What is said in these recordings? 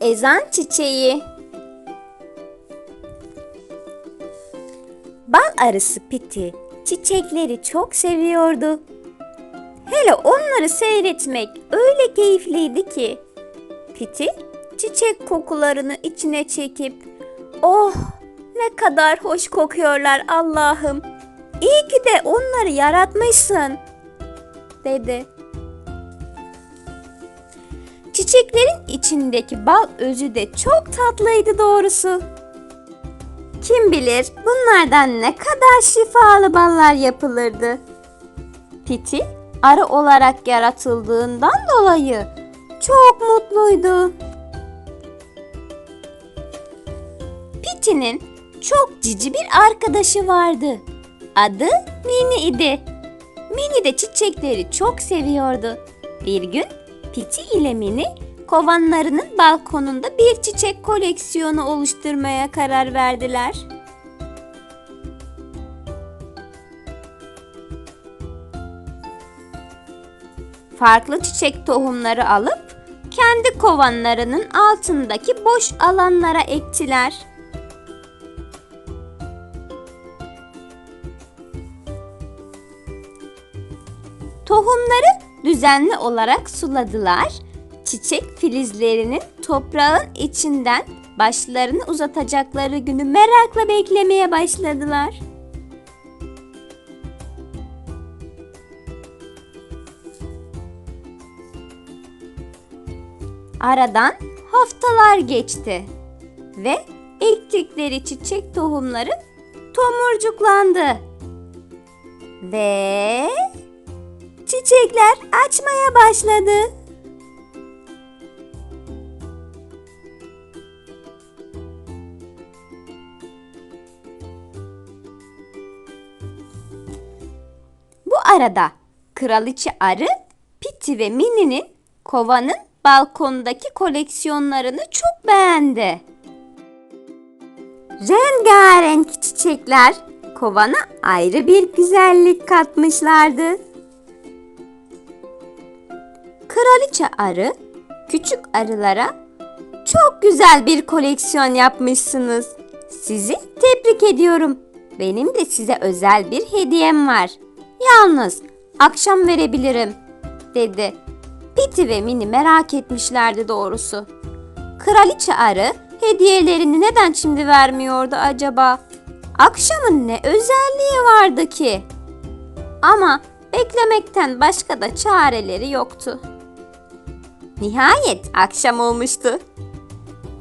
Ezan çiçeği Bal arısı Piti çiçekleri çok seviyordu. Hele onları seyretmek öyle keyifliydi ki. Piti çiçek kokularını içine çekip "Oh, ne kadar hoş kokuyorlar Allah'ım. İyi ki de onları yaratmışsın." dedi. Çiçeklerin içindeki bal özü de çok tatlıydı doğrusu. Kim bilir bunlardan ne kadar şifalı ballar yapılırdı. Piti arı olarak yaratıldığından dolayı çok mutluydu. Piti'nin çok cici bir arkadaşı vardı. Adı Mini idi. Mini de çiçekleri çok seviyordu. Bir gün Piti ile kovanlarının balkonunda bir çiçek koleksiyonu oluşturmaya karar verdiler. Farklı çiçek tohumları alıp kendi kovanlarının altındaki boş alanlara ektiler. Tohumları düzenli olarak suladılar. Çiçek filizlerinin toprağın içinden başlarını uzatacakları günü merakla beklemeye başladılar. Aradan haftalar geçti ve ektikleri çiçek tohumları tomurcuklandı. Ve çiçekler açmaya başladı. Bu arada kraliçe arı Piti ve Mini'nin kovanın balkondaki koleksiyonlarını çok beğendi. Rengarenk çiçekler kovana ayrı bir güzellik katmışlardı. Kraliçe arı küçük arılara çok güzel bir koleksiyon yapmışsınız. Sizi tebrik ediyorum. Benim de size özel bir hediyem var. Yalnız akşam verebilirim dedi. Piti ve Mini merak etmişlerdi doğrusu. Kraliçe arı hediyelerini neden şimdi vermiyordu acaba? Akşamın ne özelliği vardı ki? Ama beklemekten başka da çareleri yoktu. Nihayet akşam olmuştu.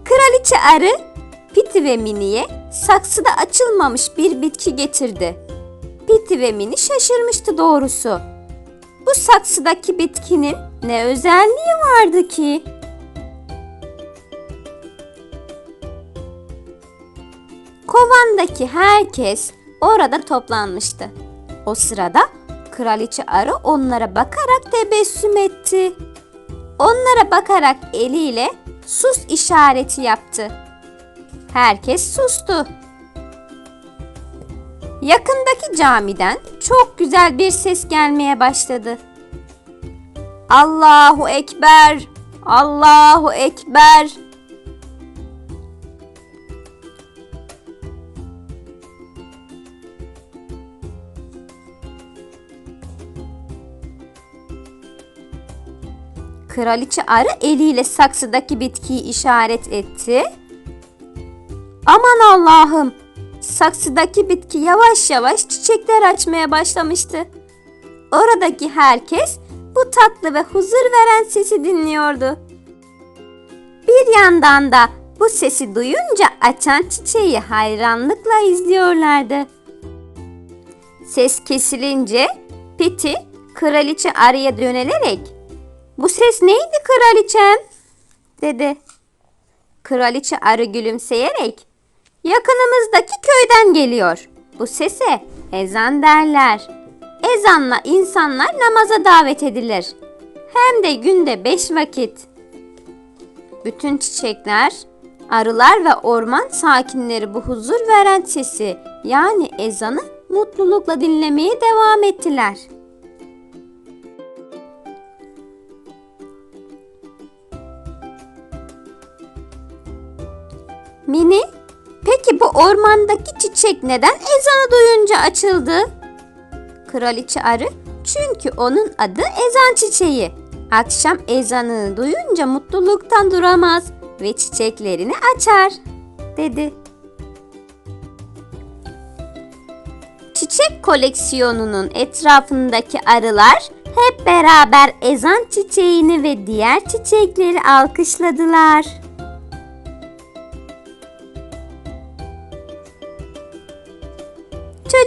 Kraliçe arı Piti ve Mini'ye saksıda açılmamış bir bitki getirdi. Piti ve Mini şaşırmıştı doğrusu. Bu saksıdaki bitkinin ne özelliği vardı ki? Kovandaki herkes orada toplanmıştı. O sırada kraliçe arı onlara bakarak tebessüm etti. Onlara bakarak eliyle sus işareti yaptı. Herkes sustu. Yakındaki camiden çok güzel bir ses gelmeye başladı. Allahu Ekber! Allahu Ekber! Kraliçe arı eliyle saksıdaki bitkiyi işaret etti. Aman Allah'ım! Saksıdaki bitki yavaş yavaş çiçekler açmaya başlamıştı. Oradaki herkes bu tatlı ve huzur veren sesi dinliyordu. Bir yandan da bu sesi duyunca açan çiçeği hayranlıkla izliyorlardı. Ses kesilince Piti kraliçe arıya dönelerek "Bu ses neydi kraliçem?" dedi. Kraliçe arı gülümseyerek "Yakınımızdaki köyden geliyor. Bu sese ezan derler. Ezanla insanlar namaza davet edilir. Hem de günde beş vakit." Bütün çiçekler, arılar ve orman sakinleri bu huzur veren sesi yani ezanı mutlulukla dinlemeye devam ettiler. Mini, peki bu ormandaki çiçek neden ezanı duyunca açıldı? Kraliçe arı, çünkü onun adı ezan çiçeği. Akşam ezanını duyunca mutluluktan duramaz ve çiçeklerini açar, dedi. Çiçek koleksiyonunun etrafındaki arılar hep beraber ezan çiçeğini ve diğer çiçekleri alkışladılar.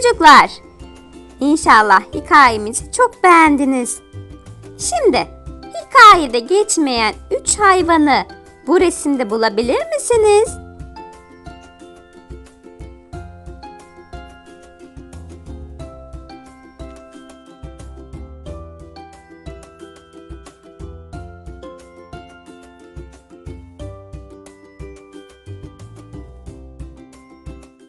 Çocuklar, inşallah hikayemizi çok beğendiniz. Şimdi hikayede geçmeyen üç hayvanı bu resimde bulabilir misiniz?